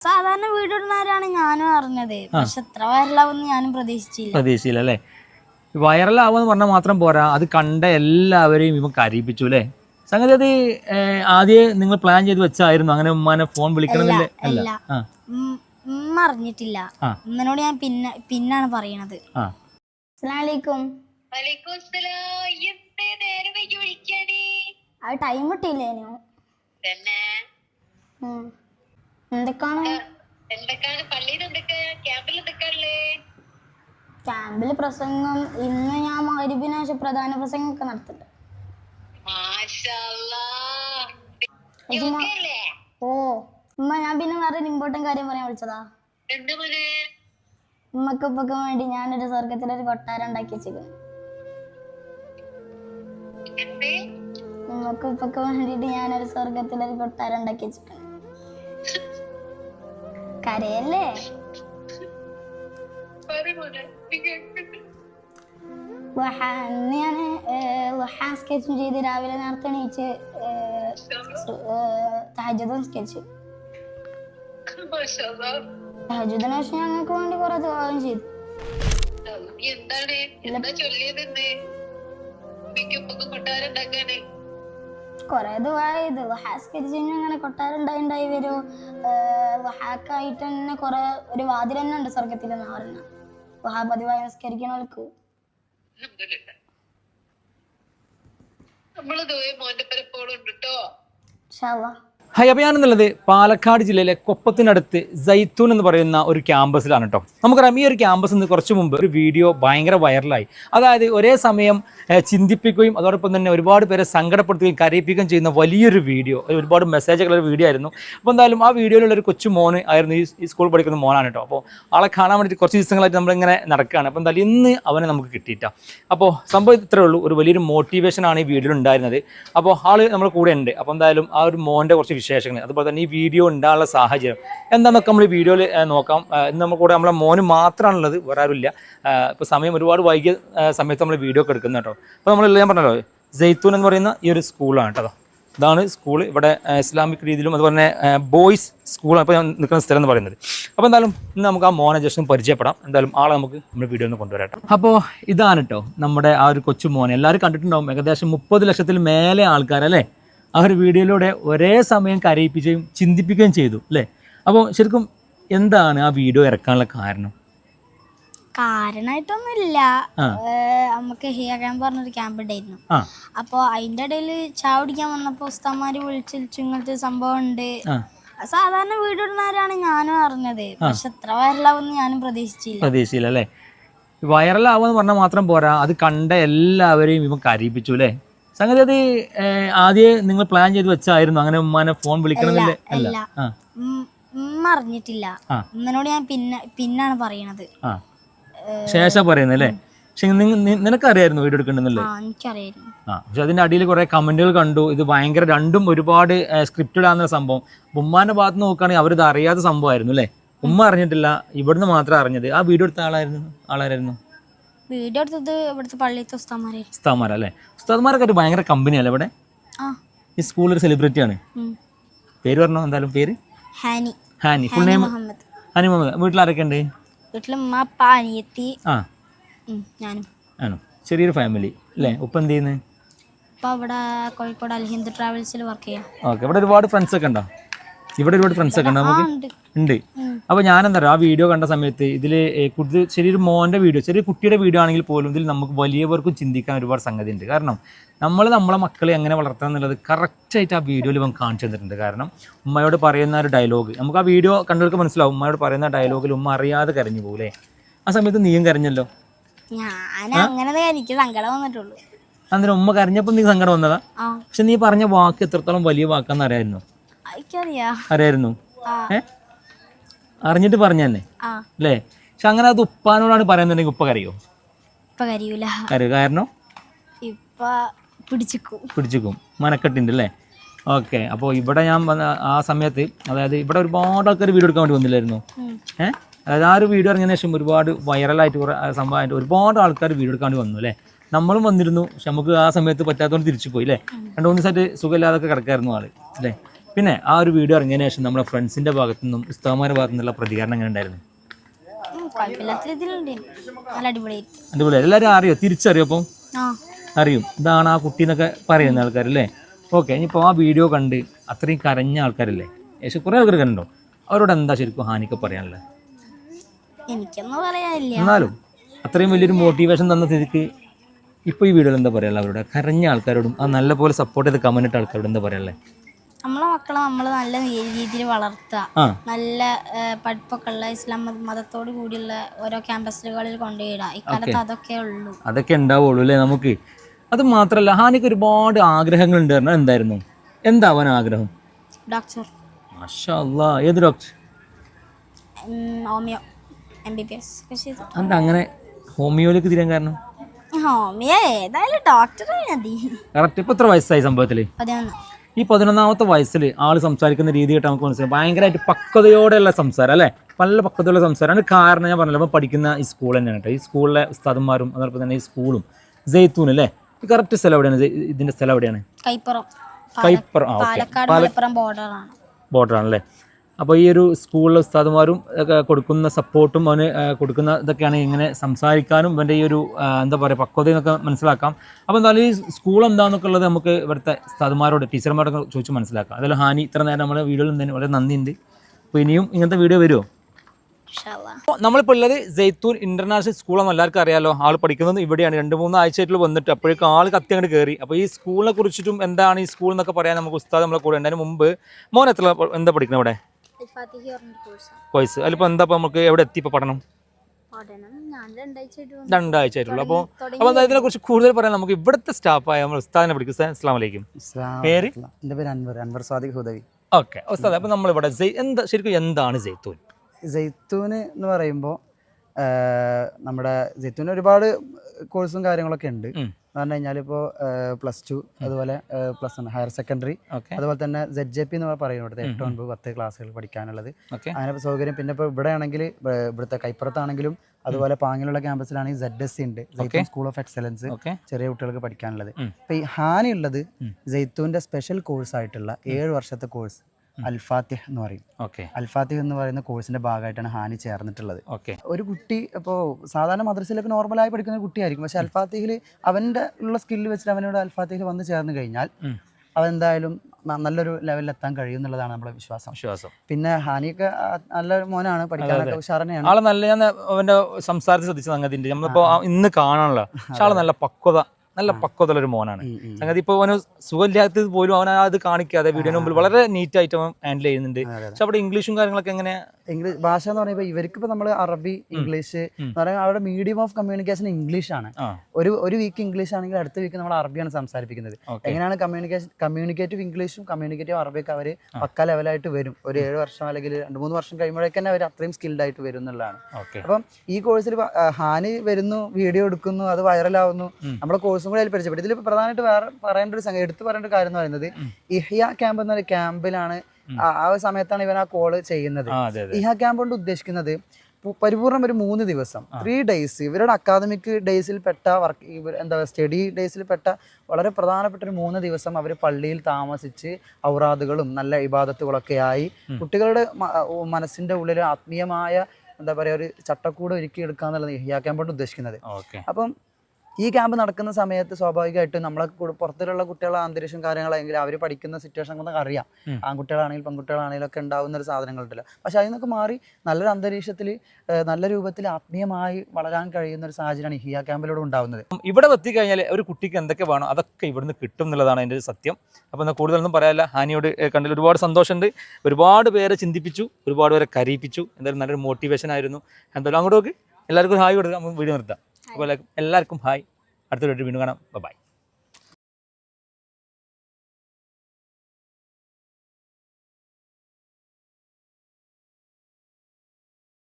സാധാരണ വീടിടുന്നവരാണ് ഞാനും അറിഞ്ഞത്. പക്ഷെ എത്ര വൈറലാവുമെന്ന് ഞാനും പ്രതീക്ഷിച്ചില്ല. പ്രതീക്ഷയില്ല അല്ലേ വൈറലാവുമെന്ന് പറഞ്ഞാൽ മാത്രം പോരാ. അത് കണ്ട എല്ലാവരെയും ഇവൻ കരയിപ്പിച്ചു അല്ലേ? സംഗതി അത് ആദ്യം നിങ്ങൾ പ്ലാൻ ചെയ്ത് വെച്ചായിരുന്നു. അങ്ങനെ ഉമ്മാനെ ഫോൺ വിളിക്കണമെന്നില്ലേ അല്ല. ആ. ഉമ്മ അറിഞ്ഞിട്ടില്ല. ആ. ഉമ്മനോട് ഞാൻ പിന്നെ പിന്നാണ് പറയണത്. ആ. അസ്സലാമലൈക്കും. വലൈക്കുംസ്സലാം. എന്തേ നേരം വൈകി വിളിക്കാടി? അത് ടൈം കിട്ടിയില്ലേനു? തന്നെ. എന്തൊക്കെയാണ് എന്തൊക്കെയാണ് പള്ളിയിൽ ക്യാമ്പിൽ എന്തൊക്കെയാണല്ലേ ക്യാമ്പിൽ പ്രസംഗം. ഇന്ന് ഞാൻ മകരിബിന് ശേഷം പ്രധാന പ്രസംഗം ഒക്കെ നടത്തുന്നുണ്ട് ഓ ഉമ്മ ഞാൻ പിന്നെ വേറെ ഇമ്പോർട്ടന്റ് കാര്യം പറയാൻ വിളിച്ചതാ. എന്ത് മോനെ? ഉമ്മക്ക് ഉപ്പക്ക് വേണ്ടി ഞാനൊരു സ്വർഗത്തിലൊരു കൊട്ടാരം ഉണ്ടാക്കി വെച്ചിരിക്കുന്നു എന്തേ? വേണ്ടിട്ട് ഞാനൊരു സ്വർഗത്തിലൊരു കൊട്ടാരം ഉണ്ടാക്കി വെച്ചിരിക്കുന്നു കരയല്ലേ? ഞാൻ ലുഹാ സ്കെച്ചും ചെയ്ത് രാവിലെ നേരത്തെ എണീച്ച് തഹജുദും സ്കെച്ച്. തഹജുദിന് പക്ഷെ ഞങ്ങൾക്ക് വേണ്ടി കുറെ ദുആവും ചെയ്തു. എന്താണ്? എന്താ ചൊല്ലിയത് ഇന്ന്? ഉമ്മയ്ക്കും ഉപ്പക്കും കൊട്ടാരം ഉണ്ടാക്കാന് കുറെ ചെയ്തു ലുഹാ അങ്ങനെ കൊട്ടാരം ഉണ്ടായി ഉണ്ടായി വരും. ലുഹാക്കായിട്ട് തന്നെ കുറെ ഒരു വാതിൽ തന്നെ ഉണ്ട് സ്വർഗത്തിൽ എന്ന് പറഞ്ഞ ലുഹാ പതിവായി നിസ്കരിക്കണവർക്ക് ആൾക്ക് നമ്മൾ മോന്റെ പരപ്പോളുണ്ട് കേട്ടോ കേട്ടോ ഇൻഷാല്ലാ എന്നുള്ളത് പാലക്കാട് ജില്ലയിലെ കൊപ്പത്തിനടുത്ത് സൈത്തൂൻ എന്ന് പറയുന്ന ഒരു ക്യാമ്പസിലാണ് കേട്ടോ നമുക്കറിയാം ഈ ഒരു ക്യാമ്പസിൽ നിന്ന് കുറച്ച് മുമ്പ് ഒരു വീഡിയോ ഭയങ്കര വൈറലായി. അതായത് ഒരേ സമയം ചിന്തിപ്പിക്കുകയും അതോടൊപ്പം തന്നെ ഒരുപാട് പേരെ സങ്കടപ്പെടുത്തുകയും കരയിപ്പിക്കുകയും ചെയ്യുന്ന വലിയൊരു വീഡിയോ ഒരുപാട് മെസ്സേജുള്ള ഒരു വീഡിയോ ആയിരുന്നു. അപ്പോൾ എന്തായാലും ആ വീഡിയോയിലുള്ള ഒരു കൊച്ചു മോന് ആയിരുന്നു ഈ സ്കൂൾ പഠിക്കുന്ന മോനാണ് കേട്ടോ അപ്പോൾ ആളെ കാണാൻ വേണ്ടിയിട്ട് കുറച്ച് ദിവസങ്ങളായിട്ട് നമ്മളിങ്ങനെ നടക്കുകയാണ്. അപ്പോൾ എന്തായാലും ഇന്ന് അവനെ നമുക്ക് കിട്ടിയിട്ട. അപ്പോൾ സംഭവം ഇത്രേ ഉള്ളൂ. ഒരു വലിയൊരു മോട്ടിവേഷനാണ് ഈ വീഡിയോയിൽ ഉണ്ടായിരുന്നത്. അപ്പോൾ ആൾ നമ്മുടെ കൂടെ ഉണ്ട് അപ്പോൾ എന്തായാലും ആ ഒരു മോന്റെ കുറച്ച് വിശേഷങ്ങൾ അതുപോലെ തന്നെ ഈ വീഡിയോ ഉണ്ടാകാനുള്ള സാഹചര്യം. എന്താണെന്നൊക്കെ നമ്മൾ വീഡിയോയിൽ നോക്കാം. ഇന്ന് നമ്മൾ കൂടെ നമ്മളെ മോന് മാത്രമാണുള്ളത് വേറെ ആരുമില്ല ഇപ്പോൾ സമയം ഒരുപാട് വൈകിയ സമയത്ത് നമ്മൾ വീഡിയോ ഒക്കെ എടുക്കുന്നത് കേട്ടോ. അപ്പോൾ നമ്മൾ ഞാൻ പറഞ്ഞല്ലോ ജെയ്ത്തൂൻ എന്ന് പറയുന്ന ഈ ഒരു സ്കൂളാണ് കേട്ടോ. ഇതാണ് സ്കൂൾ ഇവിടെ ഇസ്ലാമിക് രീതിയിലും അതുപോലെ തന്നെ ബോയ്സ് സ്കൂളാണ് ഇപ്പോൾ ഞാൻ നിൽക്കുന്ന സ്ഥലം എന്ന് പറയുന്നത്. അപ്പോൾ എന്തായാലും ഇന്ന് നമുക്ക് ആ മോനെ ജസ്റ്റ് പരിചയപ്പെടാം. എന്തായാലും ആളെ നമുക്ക് നമ്മുടെ വീഡിയോ ഒന്ന് കൊണ്ടുവരാം അപ്പോൾ ഇതാണ് കേട്ടോ നമ്മുടെ ആ ഒരു കൊച്ചു മോനെ. എല്ലാവരും കണ്ടിട്ടുണ്ടാവും ഏകദേശം മുപ്പത് ലക്ഷത്തിൽ മേലെ ആൾക്കാരല്ലേ? ആ ഒരു വീഡിയോയിലൂടെ ഒരേ സമയം കരയിപ്പിക്കുകയും ചിന്തിപ്പിക്കുകയും ചെയ്തു അല്ലേ? അപ്പോൾ ശരിക്കും എന്താണ് ആ വീഡിയോ ഇറക്കാനുള്ള കാരണം? കാരണമായിട്ടൊന്നുമില്ല. നമുക്ക് ഹിയ ക്യാമ്പ് പറഞ്ഞൊരു ക്യാമ്പ് ഉണ്ടായിരുന്നു. അപ്പോൾ അതിന്റെ ഇടയിൽ ചായ കുടിക്കാൻ വന്നപ്പോൾ ഉസ്താന്മാര് വിളിച്ചു ഇങ്ങനത്തെ സംഭവം ഉണ്ട്. സാധാരണ വീടിടുന്നവരാണ് ഞാനും അറിഞ്ഞത്. പക്ഷെ എത്ര വൈറലാവുമെന്ന് ഞാനും പ്രതീക്ഷിച്ചില്ല. പ്രതീക്ഷിച്ചില്ല അല്ലേ? വൈറലാവുമെന്ന് പറഞ്ഞാൽ മാത്രം പോരാ. അത് കണ്ട എല്ലാവരെയും ഇപ്പം കരയിപ്പിച്ചു അല്ലേ? സംഗതി അത് ആദ്യം നിങ്ങൾ പ്ലാൻ ചെയ്ത് വെച്ചായിരുന്നു. അങ്ങനെ ഉമ്മാനെ ഫോൺ വിളിക്കണമെന്നില്ല അല്ല. ഉമ്മ അറിഞ്ഞിട്ടില്ല. ഉമ്മനോട് ഞാൻ പിന്നെ പിന്നാണ് പറയണത്. ആ. ശേഷം പറയുന്നു അല്ലേ? പക്ഷെ നിനക്കറിയായിരുന്നു വീഡിയോ എടുക്കണ്ടെന്നല്ലേ? ആ പക്ഷെ അതിന്റെ അടിയിൽ കുറെ കമന്റുകൾ കണ്ടു. ഇത് ഭയങ്കര രണ്ടും ഒരുപാട് സ്ക്രിപ്റ്റഡ് ആകുന്ന സംഭവം. ഉമ്മാന്റെ ഭാഗത്ത് നോക്കുകയാണെങ്കിൽ അവരിത് അറിയാത്ത സംഭവമായിരുന്നു അല്ലേ? ഉമ്മ അറിഞ്ഞിട്ടില്ല ഇവിടുന്ന് മാത്രം അറിഞ്ഞത്. ആ വീഡിയോ എടുത്ത ആളായിരുന്നു? ആളായിരുന്നു വീഡിയോ എടുത്തത് ഇവിടുത്തെ പള്ളിയത്തെ ഉസ്താമാരെ ഉസ്താദ്മാർ അല്ലേ ഉസ്താദ്മാരൊക്കെ ഒരു ഭയങ്കര കമ്പനിയല്ലേ ഇവിടെ? ആ. ഈ സ്കൂളിൽ ഒരു സെലിബ്രിറ്റി ആണ്. ഉം. പേര് പറഞ്ഞോ? എന്തായാലും പേര്? ഹാനി. ഹാനി. Full Hani name Muhammad. ഹാനി മുഹമ്മദ്. വീട്ടിൽ ആരൊക്കെ ഉണ്ട്? വീട്ടിൽ ഉമ്മ അപ്പ അനിയത്തി. ആ. ഉം, ഞാനും. ആണോ? ചെറിയൊരു ഫാമിലി അല്ലേ ഉപ്പ എന്ത് ചെയ്യുന്നത് ഇപ്പൊ ഇവിടെ കോഴിക്കോട് അൽഹിന്ദ് ട്രാവൽസിൽ വർക്ക് ചെയ്യാം. ഓക്കെ. ഇവിടെ ഒരുപാട് ഫ്രണ്ട്സ് ഒക്കെ ഉണ്ടോ? ഇവിടെ ഒരുപാട് ഫ്രണ്ട്സ് ഒക്കെ ഉണ്ട്. നമുക്ക് ഉണ്ട്. അപ്പോൾ ഞാൻ എന്താ പറയുക ആ വീഡിയോ കണ്ട സമയത്ത് ഇതിൽ കുട്ടി ചെറിയൊരു മോന്റെ വീഡിയോ ചെറിയ കുട്ടിയുടെ വീഡിയോ ആണെങ്കിൽ പോലും ഇതിൽ നമുക്ക് വലിയവർക്കും ചിന്തിക്കാൻ ഒരുപാട് സംഗതി ഉണ്ട്. കാരണം നമ്മൾ നമ്മളെ മക്കളെ എങ്ങനെ വളർത്തണം എന്നുള്ളത് കറക്റ്റായിട്ട് ആ വീഡിയോയിൽ ഇവൻ കാണിച്ചു തന്നിട്ടുണ്ട്. കാരണം ഉമ്മയോട് പറയുന്ന ഒരു ഡയലോഗ് നമുക്ക് ആ വീഡിയോ കണ്ടവർക്ക് മനസ്സിലാവും. ഉമ്മയോട് പറയുന്ന ഡയലോഗിൽ ഉമ്മ അറിയാതെ കരഞ്ഞു പോകൂലേ ആ സമയത്ത് നീയും കരഞ്ഞല്ലോ? അങ്ങനെ എനിക്ക് സങ്കടം വന്നിട്ടുള്ളൂ. അന്നേരം ഉമ്മ കരഞ്ഞപ്പോൾ നീ സങ്കടം വന്നതാ? പക്ഷെ നീ പറഞ്ഞ വാക്ക് എത്രത്തോളം വലിയ വാക്കാന്ന് അറിയായിരുന്നു അറിയായിരുന്നു ഏ? അറിഞ്ഞിട്ട് പറഞ്ഞല്ലേ അല്ലേ പക്ഷെ അങ്ങനെ അത് ഉപ്പാനോടാണ് പറയുന്നുണ്ടെങ്കിൽ ഉപ്പ കരയോ? കരയോ? കാരണം? പിടിച്ചിക്കും. മനക്കെട്ടുണ്ട് അല്ലേ ഓക്കെ. അപ്പോൾ ഇവിടെ ഞാൻ വന്ന ആ സമയത്ത് അതായത് ഇവിടെ ഒരുപാട് ആൾക്കാർ വീഡിയോ എടുക്കാൻ വേണ്ടി വന്നില്ലായിരുന്നു. ഏഹ് അതായത് ആ ഒരു വീഡിയോ ഇറങ്ങിയതിന് ശേഷം ഒരുപാട് വൈറലായിട്ട് കുറേ സംഭവമായിട്ട് ഒരുപാട് ആൾക്കാർ വീഡിയോ എടുക്കാൻ വേണ്ടി വന്നു അല്ലേ നമ്മളും വന്നിരുന്നു. പക്ഷെ നമുക്ക് ആ സമയത്ത് പറ്റാത്തതുകൊണ്ട് തിരിച്ചു പോയി അല്ലേ രണ്ട് മൂന്ന് ദിവസമായിട്ട് സുഖമില്ലാതൊക്കെ കിടക്കായിരുന്നു ആൾ. അല്ലേ പിന്നെ ആ ഒരു വീഡിയോ ഇറങ്ങിയതിന് ശേഷം നമ്മുടെ ഫ്രണ്ട്സിന്റെ ഭാഗത്തു നിന്നും ഉസ്താമാരുടെ ഭാഗത്തു നിന്നുള്ള പ്രതികരണം എങ്ങനെ ഉണ്ടായിരുന്നു? അടിപൊളി എല്ലാവരും അറിയോ? തിരിച്ചറിയോ അപ്പം? അറിയും. ഇതാണ് ആ കുട്ടി എന്നൊക്കെ പറയുന്ന ആൾക്കാരല്ലേ? ഓക്കെ ഇനിയിപ്പോൾ ആ വീഡിയോ കണ്ട് അത്രയും കരഞ്ഞ ആൾക്കാരല്ലേ? ഏകദേശം കുറേ ആൾക്കാർ കണ്ടോ അവരോട് എന്താ ശരിക്കും ഹാനിക്ക് പറയാനുള്ളത്? എന്നാലും അത്രയും വലിയൊരു മോട്ടിവേഷൻ തന്ന സ്ഥിതിക്ക് ഇപ്പോൾ ഈ വീഡിയോയിൽ എന്താ പറയാനുള്ളത് അവരോട്? കരഞ്ഞ ആൾക്കാരോടും ആ നല്ല പോലെ സപ്പോർട്ട് ചെയ്ത് കമന്റ് ഇട്ട ആൾക്കാരോട് എന്താ പറയാനുള്ളത്? നമ്മളെ മക്കളെ നമ്മൾ നല്ല രീതിയിൽ വളർത്തുക. നല്ല പഠിപ്പൊക്കെ ഉള്ള ഇസ്ലാം മതത്തോട് കൂടിയുള്ള ഓരോ ക്യാമ്പസുകളിൽ കൊണ്ടുപോയിടുക ഇക്കാലത്ത് അതൊക്കെ ഉള്ളൂ. അതൊക്കെ ഉണ്ടാവുള്ളൂ അല്ലേ നമുക്ക്? അത് മാത്രല്ല ഹാനിക്ക് ഒരുപാട് ആഗ്രഹങ്ങൾ ഉണ്ട് പറഞ്ഞാൽ എന്തായിരുന്നു? എന്താവാൻ ആഗ്രഹം? ഡോക്ടർ. ഏത് doctor? Homeo M B B S എന്താ അങ്ങനെ ഹോമിയോയിലേക്ക് തിരിയാൻ കാരണം? ഹോമിയോ ഏതായാലും ഡോക്ടർ മതി. കറക്റ്റ്. ഇപ്പൊ എത്ര വയസ്സായി സംഭവത്തിൽ? പതിനൊന്ന്. ഈ പതിനൊന്നാമത്തെ വയസ്സിൽ ആൾ സംസാരിക്കുന്ന രീതിയായിട്ട് നമുക്ക് മനസ്സിലാവും ഭയങ്കരമായിട്ട് പക്വതയോടെയുള്ള സംസാരം അല്ലേ? പല പക്വതയുള്ള സംസാരമാണ് കാരണം ഞാൻ പറഞ്ഞല്ലോ പഠിക്കുന്ന ഈ സ്കൂൾ തന്നെയാണ് കേട്ടോ. ഈ സ്കൂളിലെ ഉസ്താദന്മാരും അതോടൊപ്പം തന്നെ ഈ സ്കൂളും ജെയ്ത്തൂൻ അല്ലേ? ഈ കറക്റ്റ് സ്ഥലം എവിടെയാണ്? ഇതിന്റെ ഇതിന്റെ സ്ഥലം എവിടെയാണ്? കൈപ്പുറം. കൈപ്പുറം. ബോർഡറാണ് ബോർഡറാണല്ലേ അപ്പോൾ ഈ ഒരു സ്കൂളിലെ ഉസ്താദുമാരും കൊടുക്കുന്ന സപ്പോർട്ടും അവന് കൊടുക്കുന്ന ഇതൊക്കെയാണ് ഇങ്ങനെ സംസാരിക്കാനും ഇവന്റെ ഈ ഒരു എന്താ പറയുക പക്വത എന്നൊക്കെ മനസ്സിലാക്കാം. അപ്പോൾ എന്തായാലും ഈ സ്കൂൾ എന്താണെന്നൊക്കെ ഉള്ളത് നമുക്ക് ഇവിടുത്തെ ഉസ്താദുമാരോട് ടീച്ചർമാരോടൊക്കെ ചോദിച്ച് മനസ്സിലാക്കാം. അതിൽ ഹാനി ഇത്ര നേരം നമ്മുടെ വീഡിയോയിൽ നിന്ന് വളരെ നന്ദിയുണ്ട്. അപ്പോൾ ഇനിയും ഇങ്ങനത്തെ വീഡിയോ വരുമോ നമ്മളിപ്പോൾ ഉള്ളത് ജയ്ത്തൂർ ഇന്റർനാഷണൽ സ്കൂളെന്ന് എല്ലാവർക്കും അറിയാലോ. ആൾ പഠിക്കുന്നത് ഇവിടെയാണ്. രണ്ട് മൂന്ന് ആഴ്ചയായിട്ട് വന്നിട്ട് അപ്പോഴേക്കും ആൾ കത്തി അങ്ങോട്ട് കയറി അപ്പോൾ ഈ സ്കൂളിനെ കുറിച്ചിട്ടും എന്താണ് ഈ സ്കൂൾ എന്നൊക്കെ പറയാൻ നമുക്ക് ഉസ്താദ് നമ്മളെ കൂടെ ഉണ്ട്. അതിന് മുമ്പ് മോൻ എത്ര എന്താ പഠിക്കുന്നത് ഇവിടെ കോഴ്സ് അതിലിപ്പോൾ എന്താ നമുക്ക് എവിടെ എത്തി ഇപ്പോൾ പഠനം? പഠനം ഞാൻ രണ്ടാഴ്ചയായിട്ട് വന്നു. രണ്ടാഴ്ച ആയിട്ടുള്ളൂ അപ്പോൾ അപ്പോൾ ഇതിനെ കുറിച്ച് കൂടുതൽ പറയാൻ നമുക്ക് ഇവിടുത്തെ സ്റ്റാഫായ നമ്മൾ ഉസ്താദിനെ പഠിക്കും വലൈക്കും പേര്? എന്റെ പേര് അൻവർ. അൻവർ സാദിഖ് ഹുദവി. ഓക്കെ. ഉസ്താദ് അപ്പോൾ നമ്മളിവിടെ എന്താ ശരിക്കും എന്താണ് ജയ്ത്തൂൻ ജെയ്ത്തൂന് എന്ന് പറയുമ്പോൾ നമ്മുടെ ജെയ്ത്തൂന് ഒരുപാട് കോഴ്സും കാര്യങ്ങളൊക്കെ ഉണ്ട്. പറഞ്ഞു കഴിഞ്ഞാൽ ഇപ്പോൾ പ്ലസ് ടു അതുപോലെ പ്ലസ് വൺ ഹയർ സെക്കൻഡറി അതുപോലെ തന്നെ സെഡ് ജെ പി എന്ന് പറയുന്നത് എട്ട് ഒൻപത് പത്ത് ക്ലാസ്സുകൾ പഠിക്കാനുള്ളത്. അങ്ങനെ സൗകര്യം പിന്നെ ഇപ്പോൾ ഇവിടെ ആണെങ്കിൽ ഇവിടുത്തെ കൈപ്പുറത്താണെങ്കിലും അതുപോലെ പാങ്ങിലുള്ള ക്യാമ്പസിലാണെങ്കിൽ സെഡ് എസ് സി ഉണ്ട്. സ്കൂൾ ഓഫ് എക്സലൻസ് ചെറിയ കുട്ടികൾക്ക് പഠിക്കാനുള്ളത്. ഇപ്പൊ ഈ ഹാനിയുള്ളത് ഉള്ളത്. സ്പെഷ്യൽ കോഴ്സ് ആയിട്ടുള്ള ഏഴ് വർഷത്തെ കോഴ്സ് അൽഫാത്തിഹ് എന്ന് പറയും. ഓക്കെ. അൽഫാത്തിഹ് എന്ന് പറയുന്ന കോഴ്സിന്റെ ഭാഗമായിട്ടാണ് ഹാനി ചേർന്നിട്ടുള്ളത്. ഓക്കെ. ഒരു കുട്ടി ഇപ്പോൾ സാധാരണ മദ്രസയിലൊക്കെ നോർമലായി പഠിക്കുന്ന കുട്ടിയായിരിക്കും. പക്ഷെ അൽഫാത്തിഹിൽ അവന്റെ ഉള്ള സ്കില്ല് വെച്ചിട്ട് അവനോട് അൽഫാത്തിഹിൽ വന്ന് ചേർന്ന് കഴിഞ്ഞാൽ എന്തായാലും നല്ലൊരു ലെവലിൽ എത്താൻ കഴിയും എന്നുള്ളതാണ് നമ്മുടെ വിശ്വാസം. വിശ്വാസം. പിന്നെ ഹാനിയൊക്കെ നല്ലൊരു മോനാണ് പഠിക്കാനൊക്കെ ഉഷാറിനെയാണ് ആളെ നല്ല ഞാൻ അവന്റെ സംസാരത്തിൽ ശ്രദ്ധിച്ച സംഗതി ഉണ്ട് നമ്മളിപ്പോ ആ ഇന്ന് കാണാനുള്ള പക്ഷെ ആൾ നല്ല പക്വത നല്ല പക്വതയുള്ള ഒരു മോനാണ്. സംഗതി ഇപ്പൊ അവന് സുഖമില്ലാത്തത് പോലും അവൻ അത് കാണിക്കാതെ വീഡിയോന് മുമ്പിൽ വളരെ നീറ്റ് ആയിട്ട് അവൻ ഹാൻഡിൽ ചെയ്യുന്നുണ്ട്. പക്ഷെ അവിടെ ഇംഗ്ലീഷും കാര്യങ്ങളൊക്കെ എങ്ങനെ ഇംഗ്ലീഷ് ഭാഷ എന്ന് പറയുമ്പോൾ ഇവർക്ക് ഇപ്പോൾ നമ്മൾ അറബി ഇംഗ്ലീഷ് എന്ന് പറയുമ്പോൾ അവരുടെ മീഡിയം ഓഫ് കമ്മ്യൂണിക്കേഷൻ ഇംഗ്ലീഷ് ആണ് ഒരു ഒരു വീക്ക് ഇംഗ്ലീഷ് ആണെങ്കിൽ അടുത്ത വീക്ക് നമ്മൾ അറബിയാണ് സംസാരിപ്പിക്കുന്നത്. എങ്ങനെയാണ് കമ്മ്യൂണിക്കേഷൻ കമ്മ്യൂണിക്കേറ്റീവ് ഇംഗ്ലീഷും കമ്മ്യൂണിക്കേറ്റീവ് അറബിയൊക്കെ അവർ പക്ക ലെവലായിട്ട് വരും. ഒരു ഏഴ് വർഷം അല്ലെങ്കിൽ രണ്ട് മൂന്ന് വർഷം കഴിയുമ്പോഴേക്ക് തന്നെ അവർ അത്രയും സ്കിൽഡ് ആയിട്ട് വരും എന്നുള്ളതാണ്. അപ്പം ഈ കോഴ്സിൽ ഹാനി വരുന്നു വീഡിയോ എടുക്കുന്നു അത് വൈറലാവുന്നു. നമ്മുടെ കോഴ്സും കൂടെ അതിൽ പരിചയപ്പെട്ടു ഇതിൽ പ്രധാനമായിട്ട് വേറെ പറയേണ്ട ഒരു സംഗതി എടുത്തു പറയേണ്ട ഒരു കാര്യം എന്ന് പറയുന്നത്. ഇഹ്യ ക്യാമ്പ് എന്നൊരു ക്യാമ്പിലാണ്. ആ സമയത്താണ് ഇവൻ ആ കോൾ ചെയ്യുന്നത്. ഇഹ ക്യാമ്പ് കൊണ്ട് ഉദ്ദേശിക്കുന്നത് പരിപൂർണം ഒരു മൂന്ന് ദിവസം ത്രീ ഡേയ്സ് ഇവരുടെ അക്കാദമിക് ഡേയ്സിൽ പെട്ട വർക്ക് എന്താ സ്റ്റഡി ഡേയ്സിൽ പെട്ട വളരെ പ്രധാനപ്പെട്ട ഒരു മൂന്ന് ദിവസം അവർ പള്ളിയിൽ താമസിച്ച് ഔറാദുകളും നല്ല ഇബാദത്തുകളൊക്കെ ആയി. കുട്ടികളുടെ മനസ്സിന്റെ ഉള്ളിൽ ആത്മീയമായ എന്താ പറയുക ഒരു ചട്ടക്കൂട് ഒരുക്കി എടുക്കുക എന്നുള്ളത് ക്യാമ്പ് കൊണ്ട് ഉദ്ദേശിക്കുന്നത്. അപ്പം ഈ ക്യാമ്പ് നടക്കുന്ന സമയത്ത് സ്വാഭാവികമായിട്ടും നമ്മളെ പുറത്തുള്ള കുട്ടികളുടെ അന്തരീക്ഷം കാര്യങ്ങളെങ്കിൽ അവർ പഠിക്കുന്ന സിറ്റുവേഷൻ നമുക്ക് അറിയാം. ആൺകുട്ടികളാണെങ്കിലും പെൺകുട്ടികളാണെങ്കിലും ഒക്കെ ഉണ്ടാവുന്ന ഒരു സാധനങ്ങളുണ്ടല്ലോ പക്ഷെ അതിൽ നിന്നൊക്കെ മാറി നല്ലൊരു അന്തരീക്ഷത്തിൽ നല്ല രൂപത്തിൽ ആത്മീയമായി വളരാൻ കഴിയുന്ന ഒരു സാഹചര്യമാണ് ഹിയ ക്യാമ്പിലൂടെ ഉണ്ടാവുന്നത്. ഇവിടെ എത്തിക്കഴിഞ്ഞാൽ ഒരു കുട്ടിക്ക് എന്തൊക്കെ വേണം അതൊക്കെ ഇവിടുന്ന് കിട്ടും എന്നുള്ളതാണ് ഒരു സത്യം. അപ്പോൾ എന്നാൽ കൂടുതലൊന്നും പറയാനില്ല. ഹാനിയോട് കണ്ടിൽ ഒരുപാട് സന്തോഷമുണ്ട്. ഒരുപാട് പേരെ ചിന്തിപ്പിച്ചു ഒരുപാട് പേരെ കരയിപ്പിച്ചു. എന്തായാലും നല്ലൊരു മോട്ടിവേഷൻ ആയിരുന്നു. എന്തായാലും അങ്ങോട്ട് നോക്ക്. എല്ലാവർക്കും ഹായ് കൊടുക്കാം. നമുക്ക് വീഡിയോ നിർത്താം. അപ്പോൾ എല്ലാവർക്കും ഹായ്. അടുത്തൊരു വീണ്ടും കാണാം. ബൈ